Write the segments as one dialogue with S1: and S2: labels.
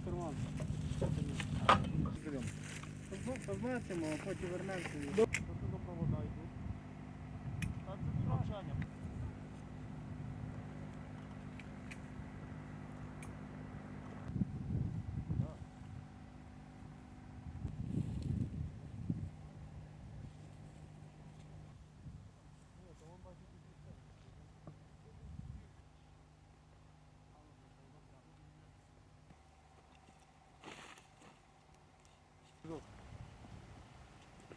S1: в карман. Познатимо, а потім вернемося.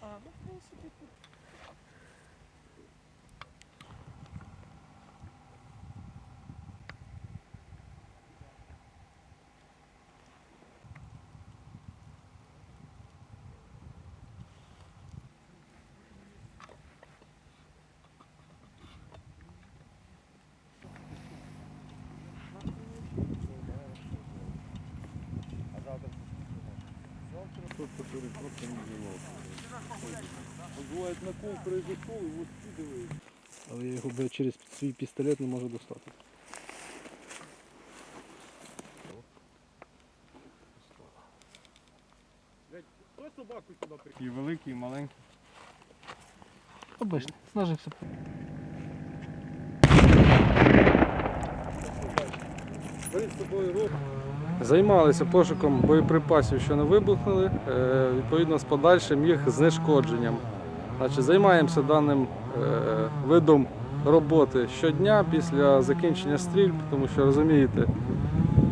S1: А, ну, в принципі, тут.
S2: Перед просто не. Буває на кол произошов і от скидує.
S3: Але я його би через свій пістолет не можу достати.
S2: Хто собаку сюди прикинув?
S1: І великий, і маленький.
S3: Обичний, нажився.
S2: Бери з собою руку.
S3: Займалися пошуком боєприпасів, що не вибухнули, е, відповідно з подальшим їх знешкодженням. Значить, займаємося даним е, видом роботи щодня після закінчення стрільб, тому що розумієте,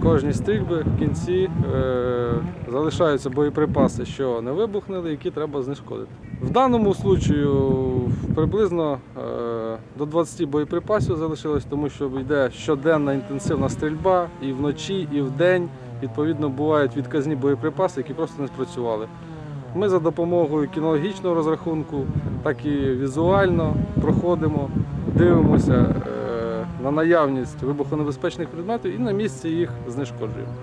S3: кожні стрільби в кінці е, залишаються боєприпаси, що не вибухнули, які треба знешкодити. В даному случаю приблизно до 20 боєприпасів залишилось, тому що йде щоденна інтенсивна стрільба і вночі, і вдень. Відповідно, бувають відказні боєприпаси, які просто не спрацювали. Ми за допомогою кінологічного розрахунку, так і візуально проходимо, дивимося е, на наявність вибухонебезпечних предметів і на місці їх знешкоджуємо.